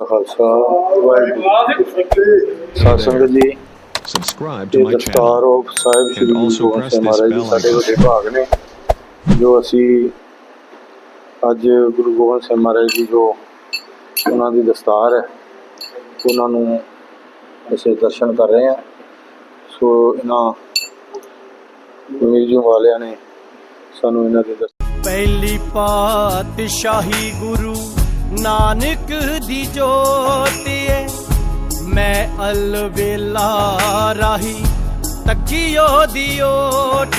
Khalsa Waheguru ji. Of Sahib Shri And Guru Maharaj ji bell ਸਾਡੇ icon. ਵੱਡੇ ਭਾਗ ਨੇ ਜੋ ਅਸੀਂ ਅੱਜ ਗੁਰੂ ਗੋਬਿੰਦ ਸਿੰਘ ਮਹਾਰਾਜ ਜੀ ਜੋ ਉਹਨਾਂ ਦੀ ਦਸਤਾਰ ਹੈ ਉਹਨਾਂ ਨੂੰ ਅਸੀਂ ਦਰਸ਼ਨ ਕਰ ਰਹੇ ਹਾਂ ਸੋ ਇਹਨਾਂ ਮਿਊਜ਼ੀਅਮ ਵਾਲਿਆਂ ਨੇ ਸਾਨੂੰ ਇਹਨਾਂ ਦੇ ਪਹਿਲੀ ਪਾਤਸ਼ਾਹੀ ਗੁਰੂ ਨਾਨਕ ਦੀ ਜੋਤ ਮੈਂ ਅਲਵੇਲਾ ਰਾਹੀ, ਤੱਕੀਓ ਦੀ ਓਟ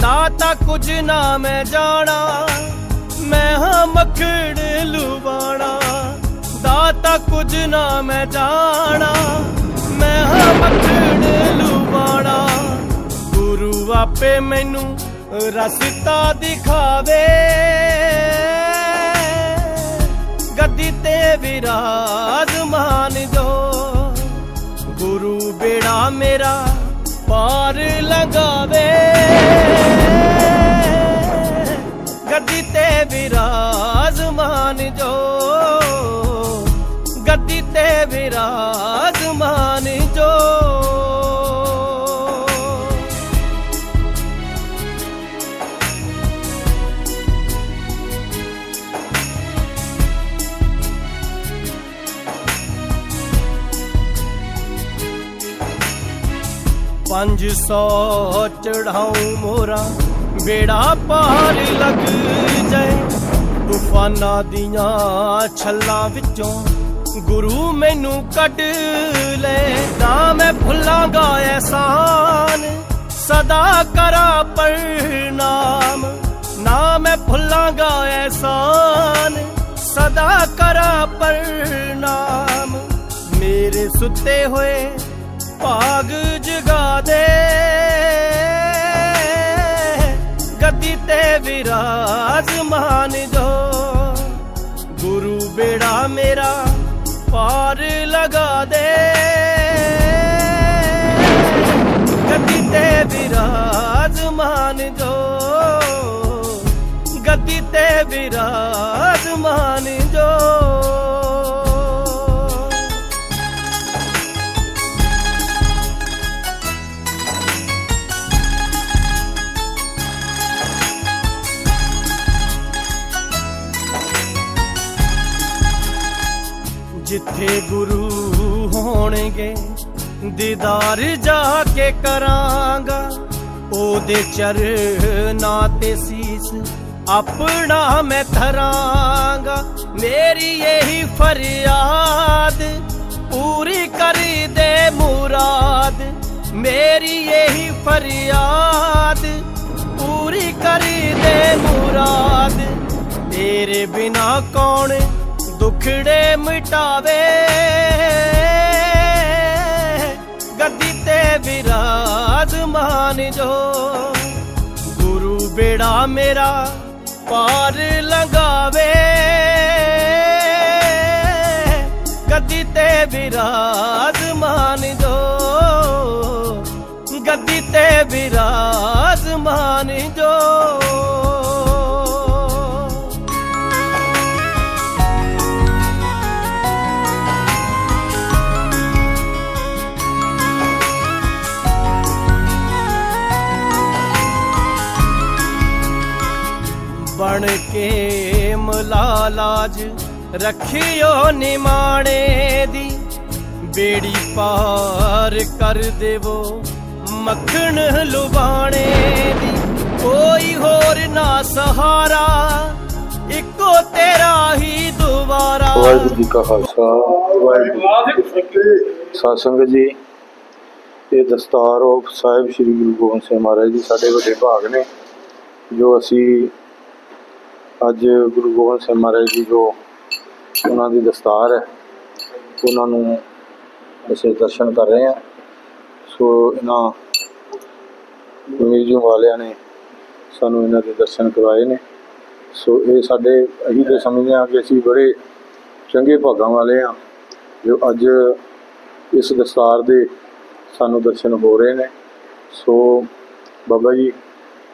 ਦਾਤਾ ਕੁਝ ਨਾ ਮੈਂ ਜਾਣਾ, ਮੈਂ ਹਾਂ ਮੱਖਣ ਲੁਬਾਣਾ, ਦਾਤਾ ਕੁਝ ਨਾ ਮੈਂ ਜਾਣਾ, ਮੈਂ ਹਾਂ ਮੱਖਣ ਲੁਬਾਣਾ। ਗੁਰੂ ਆਪੇ ਮੈਨੂੰ ਰਸਤਾ ਦਿਖਾਵੇ। ਗੱਦੀ ਤੇ ਵਿਰਾਜਮਾਨ ਜੋ। ਗੁਰੂ ਬੇੜਾ ਮੇਰਾ ਪਾਰ ਲਗਾਵੇ। 500 ਚੜਾਉ ਮੋਰਾ ਬੇੜਾ ਪਾਰ ਲੱਗ ਜਾਏ। ਤੂਫਾਨਾਂ ਦੀਆਂ ਛੱਲਾਂ ਵਿੱਚੋਂ ਗੁਰੂ ਮੈਨੂੰ ਕੱਢ ਲੈ। ਤਾਂ ਮੈਂ ਭੁੱਲਾਂਗਾ ਐਸਾਨ ਸਦਾ ਕਰਾ ਪਰਨਾਮ ਨਾ ਮੈਂ ਭੁੱਲਾਂਗਾ ਐਸਾਨ ਸਦਾ ਕਰਾ ਪਰਨਾਮ ਮੇਰੇ ਸੁੱਤੇ ਹੋਏ ਭਾਗ ਜਗਾ ਦੇ। ਗੱਦੀ ਤੇ ਵਿਰਾਜਮਾਨ ਜੋ। ਗੁਰੂ ਬੇੜਾ ਮੇਰਾ ਪਾਰ ਲਗਾ ਦੇ। ਗੱਦੀ ਤੇ ਵਿਰਾਜ ਮਾਨ ਜੋ। ਗੱਦੀ ਤੇ ਵਿਰਾਜ਼ ਮਾਨ ਜੋ। ਹੋਣਗੇ ਦੀਦਾਰ ਜਾ ਕੇ ਕਰਾਂਗਾ। ਉਹਦੇ ਚਰਨਾਂ ਤੇ ਸੀਸ ਆਪਣਾ ਮੈਂ ਧਰਾਂਗਾ। ਮੇਰੀ ਇਹੀ ਫਰਿਆਦ ਪੂਰੀ ਕਰ ਦੇ ਮੁਰਾਦ। ਮੇਰੀ ਇਹੀ ਫਰਿਆਦ ਪੂਰੀ ਕਰ ਦੇ ਮੁਰਾਦ। ਤੇਰੇ ਬਿਨਾ ਕੌਣ ਦੁਖੜੇ ਮਿਟਾਵੇ? ਵਿਰਾਜਮਾਨ ਜੋ। ਗੁਰੂ ਬੇੜਾ ਮੇਰਾ ਪਾਰ ਲੰਘਾਵੇ। ਗੱਦੀ ਤੇ ਵਿਰਾਜਮਾਨ ਜੋ। ਗੱਦੀ ਤੇ ਵਿਰਾਜਮਾਨ ਜੋ। ਬਣ ਕੇ ਮਲਾਲਾਜ ਰੱਖਿਓ ਨਿਮਾਣੇ ਦੀ। ਬੇੜੀ ਪਾਰ ਕਰ ਦੇਵੋ ਮੱਖਣ ਲੁਬਾਣੇ ਦੀ। ਕੋਈ ਹੋਰ ਨਾ ਸਹਾਰਾ, ਇੱਕੋ ਤੇਰਾ ਹੀ ਦੁਬਾਰਾ। ਵਾਹਿਗੁਰੂ ਜੀ ਕਾ ਖਾਲਸਾ, ਵਾਹਿਗੁਰੂ ਜੀ ਕੀ ਸੰਗਤ ਜੀ, ਇਹ ਦਸਤਾਰ ਆਫ ਸਾਹਿਬ ਸ੍ਰੀ ਗੁਰੂ ਗੋਬਿੰਦ ਸਿੰਘ ਮਹਾਰਾਜ ਜੀ, ਸਾਡੇ ਵੱਡੇ ਭਾਗ ਨੇ, ਜੋ ਅਸੀਂ ਅੱਜ ਗੁਰੂ ਗੋਬਿੰਦ ਸਿੰਘ ਮਹਾਰਾਜ ਜੀ ਜੋ ਉਹਨਾਂ ਦੀ ਦਸਤਾਰ ਹੈ, ਉਹਨਾਂ ਨੂੰ ਅਸੀਂ ਦਰਸ਼ਨ ਕਰ ਰਹੇ ਹਾਂ। ਸੋ ਇਹਨਾਂ ਮਿਊਜ਼ੀਅਮ ਵਾਲਿਆਂ ਨੇ ਸਾਨੂੰ ਇਹਨਾਂ ਦੇ ਦਰਸ਼ਨ ਕਰਵਾਏ ਨੇ। ਸੋ ਇਹ ਸਾਡੇ ਅਸੀਂ ਤੇ ਸਮਝਦੇ ਹਾਂ ਕਿ ਅਸੀਂ ਬੜੇ ਚੰਗੇ ਭਾਗਾਂ ਵਾਲੇ ਹਾਂ, ਜੋ ਅੱਜ ਇਸ ਦਸਤਾਰ ਦੇ ਸਾਨੂੰ ਦਰਸ਼ਨ ਹੋ ਰਹੇ ਨੇ। ਸੋ ਬਾਬਾ ਜੀ,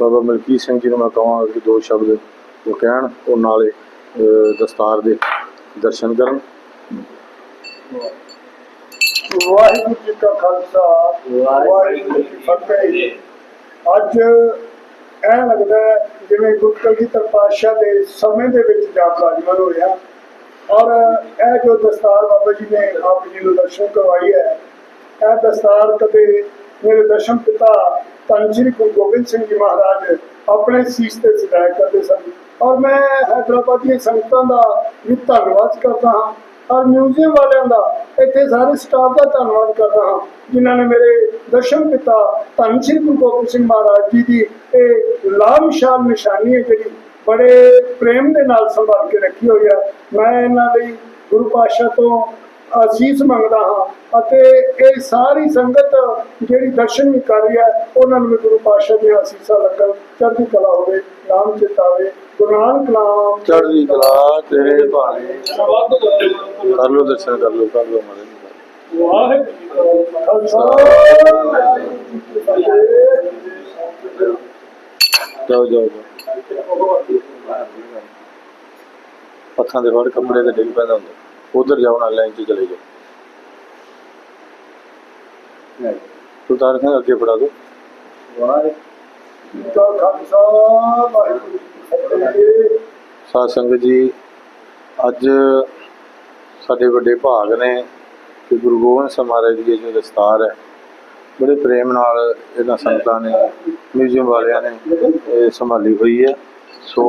ਬਾਬਾ ਮਲਕੀਤ ਸਿੰਘ ਜੀ ਨੂੰ ਮੈਂ ਕਹਾਂਗਾ ਕਿ ਦੋ ਸ਼ਬਦ ਉਹ ਕਹਿਣ, ਉਹ ਨਾਲੇ ਦਸਤਾਰ ਦੇ ਦਰਸ਼ਨ ਕਰਨ। ਵਾਹਿਗੁਰੂ ਜੀ ਕਾ ਖਾਲਸਾ, ਵਾਹਿਗੁਰੂ ਜੀ ਫਤਿਹ। ਅੱਜ ਐ ਲੱਗਦਾ ਜਿਵੇਂ ਗੁਰੂ ਕਲਗੀਧਰ ਪਾਤਸ਼ਾਹ ਦੇ ਸਮੇਂ ਦੇ ਵਿੱਚ ਜਾ ਰਾਜਮਨ ਹੋਇਆ। ਔਰ ਇਹ ਜੋ ਦਸਤਾਰ ਬਾਬਾ ਜੀ ਨੇ ਆਪ ਜੀ ਨੂੰ ਦਰਸ਼ਨ ਕਰਵਾਈ ਹੈ, ਇਹ ਦਸਤਾਰ ਕਦੇ ਮੇਰੇ ਦਸ਼ਮ ਪਿਤਾ ਧੰਨ ਸ਼੍ਰੀ ਗੁਰੂ ਗੋਬਿੰਦ ਸਿੰਘ ਜੀ ਮਹਾਰਾਜ ਆਪਣੇ ਸੀਸ ਤੇ ਸਜਾਇਆ ਕਰਦੇ ਸਨ। ਔਰ ਮੈਂ ਹੈਦਰਾਬਾਦ ਦੀਆਂ ਸੰਗਤਾਂ ਦਾ ਵੀ ਧੰਨਵਾਦ ਕਰਦਾ ਹਾਂ। ਔਰ ਮਿਊਜ਼ੀਅਮ ਵਾਲਿਆਂ ਦਾ ਇੱਥੇ ਸਾਰੇ ਸਟਾਫ ਦਾ ਧੰਨਵਾਦ ਕਰਦਾ ਹਾਂ, ਜਿਨ੍ਹਾਂ ਨੇ ਮੇਰੇ ਦਸ਼ਮ ਪਿਤਾ ਧੰਨ ਸ਼੍ਰੀ ਗੁਰੂ ਗੋਬਿੰਦ ਸਿੰਘ ਮਹਾਰਾਜ ਜੀ ਦੀ ਇਹ ਲਾਮਸ਼ਾਨ ਨਿਸ਼ਾਨੀ ਹੈ ਜਿਹੜੀ ਬੜੇ ਪ੍ਰੇਮ ਦੇ ਨਾਲ ਸੰਭਾਲ ਕੇ ਰੱਖੀ ਹੋਈ ਹੈ। ਮੈਂ ਇਹਨਾਂ ਲਈ ਗੁਰੂ ਪਾਤਸ਼ਾਹ ਤੋਂ ਅਸੀਸ ਮੰਗਦਾ ਹਾਂ ਅਤੇ ਇਹ ਸਾਰੀ ਸੰਗਤ ਜਿਹੜੀ ਦਰਸ਼ਨ ਵੀ ਕਰ ਰਹੀ ਹੈ ਉਹਨਾਂ ਨੂੰ ਵੀ ਗੁਰੂ ਪਾਤਸ਼ਾਹ ਦੀਆਂ ਅਸੀਸਾਂ ਲੱਗਣ ਚੜ੍ਹਦੀ ਕਲਾ ਹੋਵੇ ਨਾਮ ਚਿਤਾਵੇ ਗੁਰੂ ਨਾਨਕ ਨਾਮ। ਚੜ੍ਹਦੀ ਕਲਾ ਤੇਰੇ ਭਾਣੇ। ਕਰ ਲੋ ਦਰਸ਼ਨ ਕਰ ਲੋ ਕਰ ਲੋ ਮਹਾਰਾਜ ਵਾਹਿਗੁਰੂ ਖਾਲਸਾ ਜਾਓ ਜਾਓ। ਪੱਖਾਂ ਦੇ ਫੜ ਕੱਪੜੇ ਤੇ ਡਿੱਗ ਪੈਂਦਾ ਹੁੰਦਾ। ਉਧਰ ਜਾਓ ਨਾਲ ਲਾਈਨ 'ਚ ਚਲੇ ਜਾਓ। ਸੁਲਤਾਨ ਸਿੰਘ ਅੱਗੇ ਫੜਾ ਦਿਓ। ਸਾਧ ਸੰਗਤ ਜੀ ਅੱਜ ਸਾਡੇ ਵੱਡੇ ਭਾਗ ਨੇ ਕਿ ਗੁਰੂ ਗੋਬਿੰਦ ਸਿੰਘ ਮਹਾਰਾਜ ਜੀ ਦੀ ਜੋ ਦਸਤਾਰ ਹੈ ਬੜੇ ਪ੍ਰੇਮ ਨਾਲ ਇਹਨਾਂ ਸੰਗਤਾਂ ਨੇ ਮਿਊਜ਼ੀਅਮ ਵਾਲਿਆਂ ਨੇ ਇਹ ਸੰਭਾਲੀ ਹੋਈ ਹੈ। ਸੋ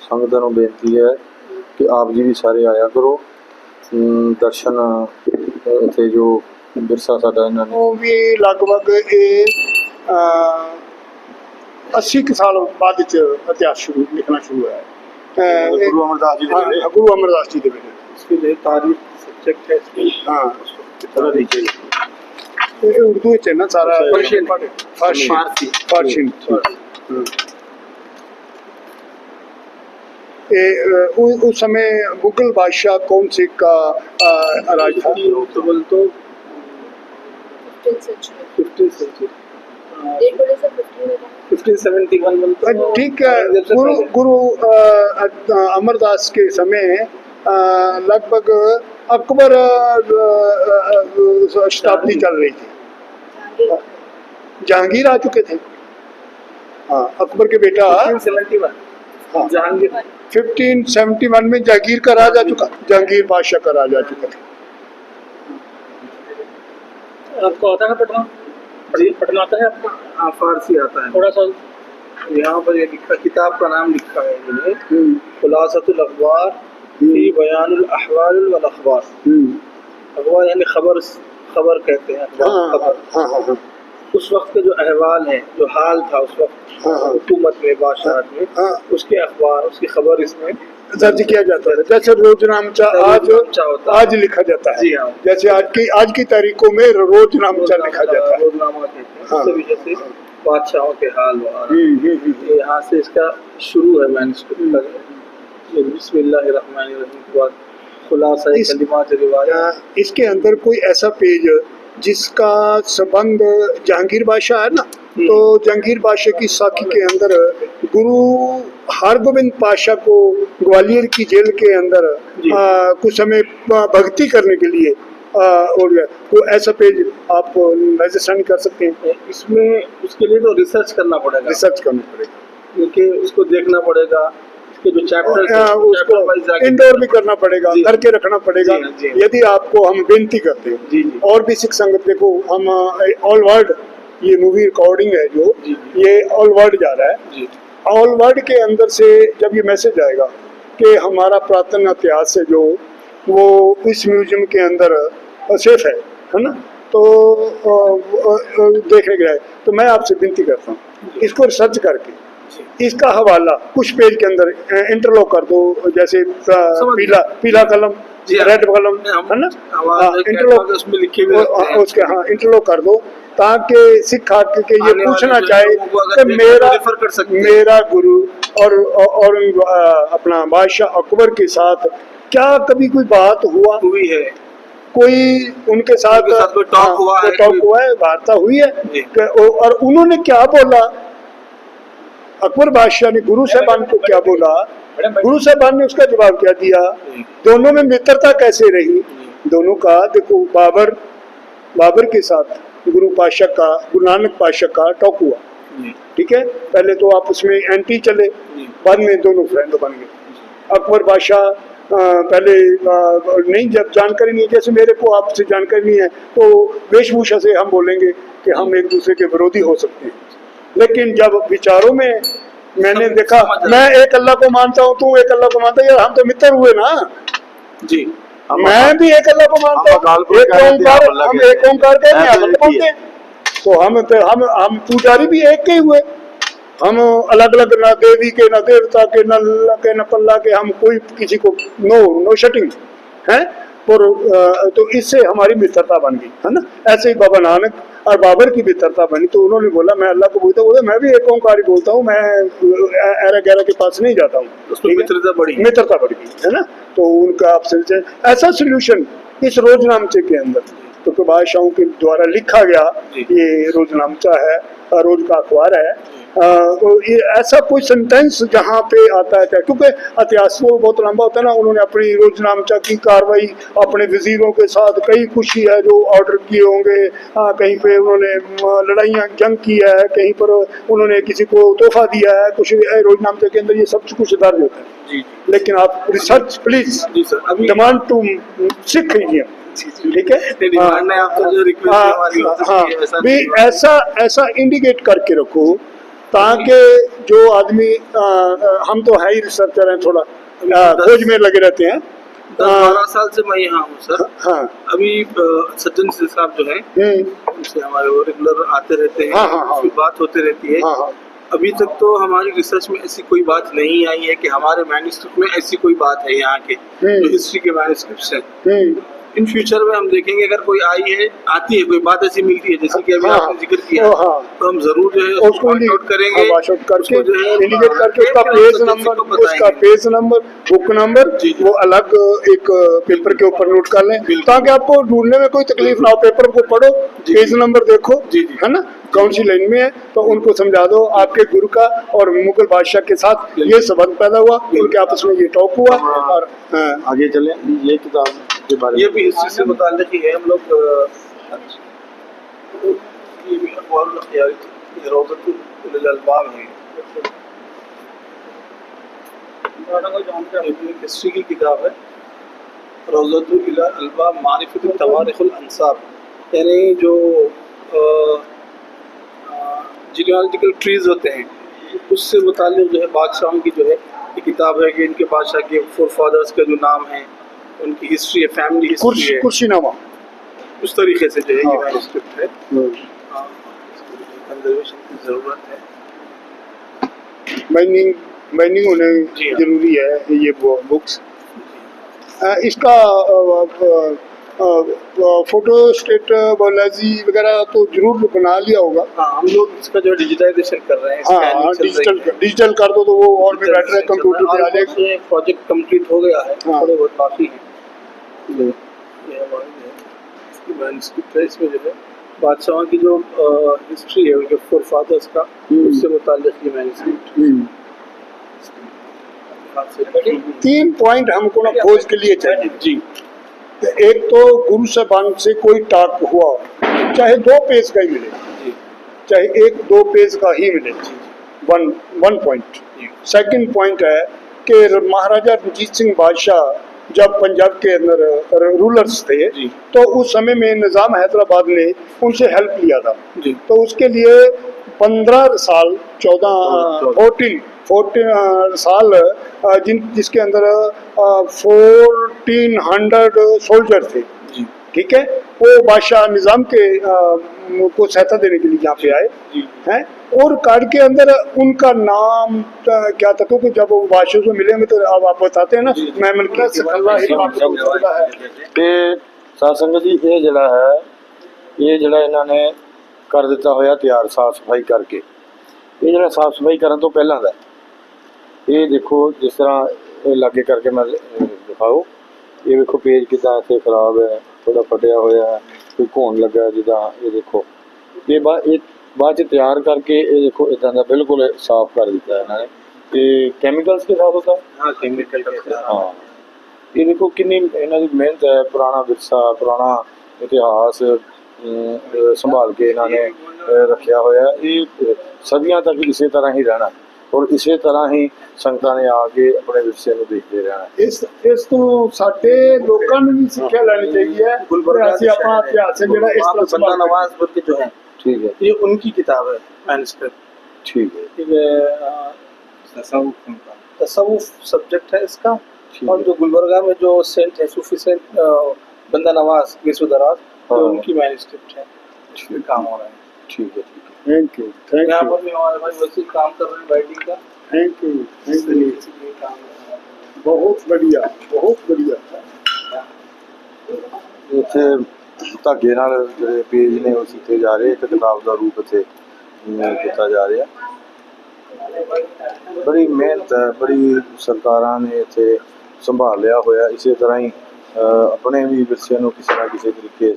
ਸੰਗਤਾਂ ਨੂੰ ਬੇਨਤੀ ਹੈ ਕਿ ਆਪ ਜੀ ਵੀ ਸਾਰੇ ਆਇਆ ਕਰੋ। ਦਰਸ਼ਨ ਅ, ਇੱਥੇ ਜੋ ਵਿਰਸਾ ਸਾਡਾ ਇਹਨਾਂ ਨੇ ਉਹ ਵੀ ਲਗਭਗ ਇਹ ਅਹ, 80 ਕੁ ਸਾਲ ਬਾਅਦ ਚ ਇਤਿਹਾਸ ਸ਼ੁਰੂ ਲਿਖਣਾ ਸ਼ੁਰੂ ਹੋਇਆ ਹੈ ਅਹ, ਇਹ- ਗੁਰੂ ਅਮਰਦਾਸ ਜੀ ਦੇ ਹਾਂ, ਵੇਲੇ ਗੁਰੂ ਅਮਰਦਾਸ ਜੀ ਦੇ ਵੇਲੇ इसके लिए तारीख सब्जेक्ट है इसमें ਹਾਂ थोड़ा नीचे ਇਹ ਉਰਦੂ ਵਿੱਚ ਹੈ ਨਾ ਸਾਰਾ Persian. ਫਾਰਸੀ फारसी ए, उ, उस समय मुगल बादशाह कौन से का राज था? तो ठीक गुरु गुरु अमरदास के समय लगभग अकबर शताब्दी चल रही थी। जहांगीर आ चुके थे। हाँ अकबर के बेटा हाँ। जहांगीर 1571 में जहांगीर का राज आ चुका जहांगीर बादशाह का राज आ चुका। था आपको आता है पढ़ना जी। पढ़ना आता है आपको? हाँ फारसी आता है। थोड़ा सा। यहाँ पर ये लिखा किताब का नाम लिखा है इन्होंने। खुलासतुल अखबार फ़ी बयानुल अहवाल वल अखबार। अखबार यानी खबर खबर कहते हैं अखबार हाँ खबर। हाँ हाँ हाँ। उस वक्त का जो अहवाल है जो हाल था उस वक्त हाँ, हाँ। हुकूमत में बादशाह में हाँ। उसके अखबार उसकी खबर इसमें दर्ज किया जाता है। जैसे रोजनामचा आज रोजनामचा होता आज लिखा जाता है। जैसे आज की आज की तारीखों में रोज रोजनामचा लिखा जाता है। बादशाहों के हाल हम्म, हम्म, हम्म। ये यहाँ से इसका शुरू है मैंने खुलासा इसके अंदर कोई ऐसा पेज जिसका संबंध जहांगीर बादशाह है ना तो जहांगीर बादशाह की साखी के अंदर गुरु हरगोविंद पाशाह को ग्वालियर की जेल के अंदर। अ, कुछ समय भक्ति करने के लिए और कोई ऐसा पेज आप रजिस्टर कर सकते हैं। इसमें उसके लिए तो रिसर्च करना पड़ेगा। रिसर्च करना पड़ेगा। क्योंकि उसको देखना पड़ेगा। इसके जो चैप्टर उसको इंडोर भी करना पड़ेगा जी। करके रखना पड़ेगा। यदि आपको हम विनती करते हैं। और भी सिख संगत देखो हम ऑल वर्ल्ड ये मूवी रिकॉर्डिंग है जो ये ऑल वर्ल्ड जा रहा है। ऑल वर्ल्ड के अंदर से जब ये मैसेज आएगा कि हमारा प्राचीन इतिहास है जो वो इस म्यूज़ियम के अंदर सेफ़ है है ना? तो देखने गया है तो मैं आपसे विनती करता हूँ इसको रिसर्च करके इसका हवाला कुछ पेज के अंदर इंटरलॉक कर दो जैसे पीला पीला कलम हाँ। रेड कलम है ना? हाँ, इंटरलॉक उसमें लिखे हुए वो- रहते हैं। उसके हाँ इंटरलॉक कर दो ताकि सिख आके के ये पूछना चाहे कि मेरा तो कर सकते मेरा गुरु और और अपना बादशाह अकबर के साथ क्या कभी कोई बात हुआ? हुई है। कोई उनके साथ talk हाँ, हुआ है, हुआ है वार्ता हुई है और उन्होंने क्या बोला? अकबर बादशाह ने गुरु साहबान को क्या बोला? गुरु साहबान ने उसका जवाब क्या दिया? दोनों में मित्रता कैसे रही? दोनों का देखो बाबर बाबर के साथ गुरु पाशा का गुरु नानक पाशा का टॉक हुआ। ठीक है? पहले तो आप उसमें एंटी चले। बाद में दोनों फ्रेंड बन गए। अकबर बादशाह पहले अ, नहीं जब जानकारी नहीं जैसे मेरे को आपसे जानकारी नहीं है तो वेशभूषा से हम बोलेंगे कि हम एक दूसरे के विरोधी हो सकते हैं। लेकिन जब विचारों में मैंने देखा मैं एक अल्लाह को मानता हूँ तू एक अल्लाह को मानता यार हम तो मित्र हुए ना। जी। मैं भी एक अल्लाह को मानता हूँ। एक ओंकार हम एक कहते हैं। ही हैं तो हम तो हम हम पुजारी भी एक के ही हुए। हम अलग अलग ना देवी के ना देवता के ना अल्लाह के ना पल्ला के हम कोई किसी को नो नो शटिंग है? और तो इससे हमारी मित्रता बन गई है ना? ऐसे ही बाबा नानक और बाबर की मित्रता बनी तो उन्होंने बोला मैं अल्लाह को बोलता हूँ मैं भी एक ओंकार ही बोलता हूँ मैं एरा गैरा के पास नहीं जाता हूँ। है? मित्रता बढ़ी। मित्रता बढ़ गई है ना? तो उनका आप से- ऐसा सोल्यूशन इस रोजनामचे के अंदर। तो बादशाहों के द्वारा लिखा गया ये रोजनामचा है रोज का अखबार है तो ऐसा कोई सेंटेंस जहाँ पे आता है क्योंकि इतिहास तो बहुत लंबा होता है ना उन्होंने अपनी रोजनामचा की कार्रवाई अपने वजीरों के साथ कई कुछ ही है जो ऑर्डर किए होंगे। कहीं पे उन्होंने लड़ाइयाँ जंग की है कहीं पर उन्होंने किसी को तोहफा दिया है कुछ रोजनामचे के अंदर ये सब कुछ दर्ज होता है। लेकिन आप रिसर्च प्लीज़ डिमांड टू सीख लीजिए ठीक है? नहीं, आपको जो request है हो हाँ। है, है। ऐसा ऐसा इंडिकेट करके रखो ताकि जो आदमी हम तो है ही रिसर्चर हैं थोड़ा खोज में लगे रहते हैं। बारह साल से मैं यहाँ हूँ सर। हाँ। अभी सज्जन सिंह साहब जो है हम्म, उनसे हमारे वो रेगुलर आते रहते हैं हाँ, हाँ, हाँ। बात होती रहती है। हाँ हाँ। अभी तक तो हमारी रिसर्च में ऐसी कोई बात नहीं आई है कि हमारे मैन्यूस्क्रिप्ट में ऐसी कोई बात है यहाँ के हम्म। जो हिस्ट्री के मैन्यूस्क्रिप्ट हैं। हम्म, इन फ्यूचर में हम देखेंगे अगर कोई आई है आती है कोई बात ऐसी मिलती है जैसे कि अभी हाँ, आपने ज़िक्र किया हाँ। तो हम ज़रूर जो है उसको उसको out करेंगे। हाँ, वाश आउट करके उसको जो है, इंडिकेट करके उसका पेज नंबर उसका पेज नंबर बुक नंबर। वो अलग एक पेपर के ऊपर नोट कर लें ताकि आपको ढूँढने में कोई तकलीफ़ ना हो पेपर को पढ़ो पेज नंबर देखो जी, जी। है ना? कौन सी लाइन में है तो उनको समझा दो आपके गुरु का और मुगल बादशाह के साथ ये संबंध पैदा हुआ उनके आपस में ये टॉक हुआ और हाँ, आगे चले ये किताब के बारे ये भी हिस्ट्री से मुताल्लिक ही है हम लोग ये भी अखबार है हिस्ट्री की किताब है। रौज़तुल अलबाब मारिफत यानी जो जियोलॉजिकल ट्रीज होते हैं उससे मुतल जो है बादशाहों की जो है ये किताब है कि इनके बादशाह के फोर फादर्स का जो नाम है उनकी हिस्ट्री है फैमिली हिस्ट्री है। कुर्सी नामा उस तरीके से जो है ये हाँ। है। हाँ, कंजर्वेशन की ज़रूरत है। बाइंडिंग बाइंडिंग होने हाँ। ज़रूरी है ये बुक्स इसका फ़ोटो स्टेट बायोलॉजी वगैरह तो ज़रूर बना लिया होगा। हाँ हम लोग इसका जो डिजिटाइजेशन कर रहे हैं हाँ डिजिटल डिजिटल कर दो तो वो और भी बेटर है कंप्यूटर पे आ जाएगा प्रोजेक्ट कंप्लीट हो गया है हाँ। थोड़े बहुत बाकी है। ये हमारी जो है इसकी मैन्युस्क्रिप्ट है इसमें जो है बादशाहों की जो हिस्ट्री है उनके फोर फादर्स का। उससे मुताल्लिक ये से तीन पॉइंट हमको ना खोज के लिए चाहिए। जी। एक तो गुरु साहबान से कोई टाक हुआ चाहे दो पेज का ही मिले चाहे एक दो पेज का ही मिले। One one point second point है कि महाराजा रंजीत सिंह बादशाह जब पंजाब के अंदर रूलर्स थे तो उस समय में निज़ाम हैदराबाद ने उनसे हेल्प लिया था। तो उसके लिए पंद्रह साल चौदह। फोर्टीन फोर्टीन साल जिन जिसके अंदर फोर्टीन हंड्रेड सोल्जर थे। ठीक है वो बादशाह निज़ाम के अ, को सहायता देने के लिए यहाँ पे आए जी हैं और कार्ड के अंदर उनका नाम अ, क्या था क्योंकि जब वो बादशाह से मिलेंगे तो अब आप बताते हैं ना जी, जी। मैं मिलकर सकल्ला ही बात कर सकता है ਤੇ ਸਾਧ ਸੰਗਤ ਜੀ ਇਹ ਜਿਹੜਾ ਹੈ ਇਹ ਜਿਹੜਾ ਇਹਨਾਂ ਨੇ ਕਰ ਦਿੱਤਾ ਹੋਇਆ ਤਿਆਰ ਸਾਫ ਸਫਾਈ ਕਰਕੇ ਇਹ ਜਿਹੜਾ ਸਾਫ ਸਫਾਈ ਕਰਨ ਤੋਂ ਪਹਿਲਾਂ ਦਾ ਹੈ। ਇਹ ਦੇਖੋ ਜਿਸ ਤਰ੍ਹਾਂ ਇਹ ਲਾਗੇ ਕਰਕੇ ਮੈਂ ਅਹ, ਦਿਖਾਓ ਇਹ ਵੇਖੋ ਪੇਜ ਕਿਦਾਂ ਇੱਥੇ ਖਰਾਬ ਹੈ ਥੋੜਾ ਫਟਿਆ ਹੋਇਆ ਕੋਈ ਘੋਣ ਲੱਗਾ ਜਿੱਦਾਂ ਇਹ ਦੇਖੋ। ਇਹ ਬਾ ਇਹ ਬਾਅਦ ਚ ਤਿਆਰ ਕਰਕੇ ਇਹ ਦੇਖੋ ਇਦਾਂ ਦਾ ਬਿਲਕੁਲ ਸਾਫ਼ ਕਰ ਦਿੱਤਾ ਇਹਨਾਂ ਨੇ। ਤੇ ਕੈਮੀਕਲਸ ਕੇ ਸਾਥ ਹੁੰਦਾ? ਹਾਂ ਕੈਮੀਕਲ ਹਾਂ। ਇਹ ਦੇਖੋ ਕਿੰਨੀ ਇਹਨਾਂ ਦੀ ਮਿਹਨਤ ਹੈ ਪੁਰਾਣਾ ਵਿਰਸਾ ਪੁਰਾਣਾ ਇਤਿਹਾਸ ਸੰਭਾਲ ਕੇ ਇਹਨਾਂ ਨੇ ਰੱਖਿਆ ਹੋਇਆ ਇਹ ਸਦੀਆਂ ਤੱਕ ਇਸੇ ਤਰ੍ਹਾਂ ਹੀ ਰਹਿਣਾ। ਔਰ ਇਸੇ ਤਰ੍ਹਾਂ ਹੀ ਸੰਗਤਾਂ ਨੇ ਆ ਕੇ ਆਪਣੇ ਵਿਰਸੇ ਨੂੰ ਦੇਖਦੇ ਰਹਿਣਾ ਇਸ ਇਸ ਤੋਂ ਸਾਡੇ ਲੋਕਾਂ ਨੂੰ ਵੀ ਸਿੱਖਿਆ ਲੈਣੀ ਚਾਹੀਦੀ ਹੈ गुलबर्गा ਅਸੀਂ ਆਪਣਾ ਇਤਿਹਾਸ ਹੈ ਜਿਹੜਾ ਇਸ वहाँ पे ਤਰ੍ਹਾਂ बंदा ਸੰਭਾਲ के- नवाज बोल के जो है ਠੀਕ ਹੈ ये उनकी किताब है मैनस्क्रिप्ट ਠੀਕ है ठीक है तसवुफ सब्जेक्ट है इसका ठीक और है जो गुलबर्गा में जो सेंट है सूफी सेंट अ, बंदा नवाज विश्वदराज हाँ। तो उनकी मैनस्क्रिप्ट है इस पे काम हो रहा है ठीक है ठीक है थैंक यू थैंक यहाँ यू पर भी हमारे भाई वैसे ही काम कर रहे हैं राइटिंग का थैंक यू थैंक यू इसलिए काम कर रहे हैं ਬਹੁਤ ਵਧੀਆ ਬਹੁਤ ਵਧੀਆ ਇੱਥੇ ਧਾਗੇ ਨਾਲ ਜਿਹੜੇ ਪੇਜ ਨੇ ਉਹ ਸਿੱਥੇ ਜਾ ਰਹੇ ਇੱਕ ਕਿਤਾਬ ਦਾ ਰੂਪ ਇੱਥੇ ਅਮ, ਕੀਤਾ ਜਾ ਰਿਹਾ ਬੜੀ ਮਿਹਨਤ ਹੈ ਬੜੀ ਸਰਕਾਰਾਂ ਨੇ ਇੱਥੇ ਸੰਭਾਲਿਆ ਹੋਇਆ ਇਸੇ ਤਰ੍ਹਾਂ ਹੀ ਅਹ, ਆਪਣੇ ਵੀ ਵਿਰਸੇ ਨੂੰ ਕਿਸੇ ਨਾ ਕਿਸੇ ਤਰੀਕੇ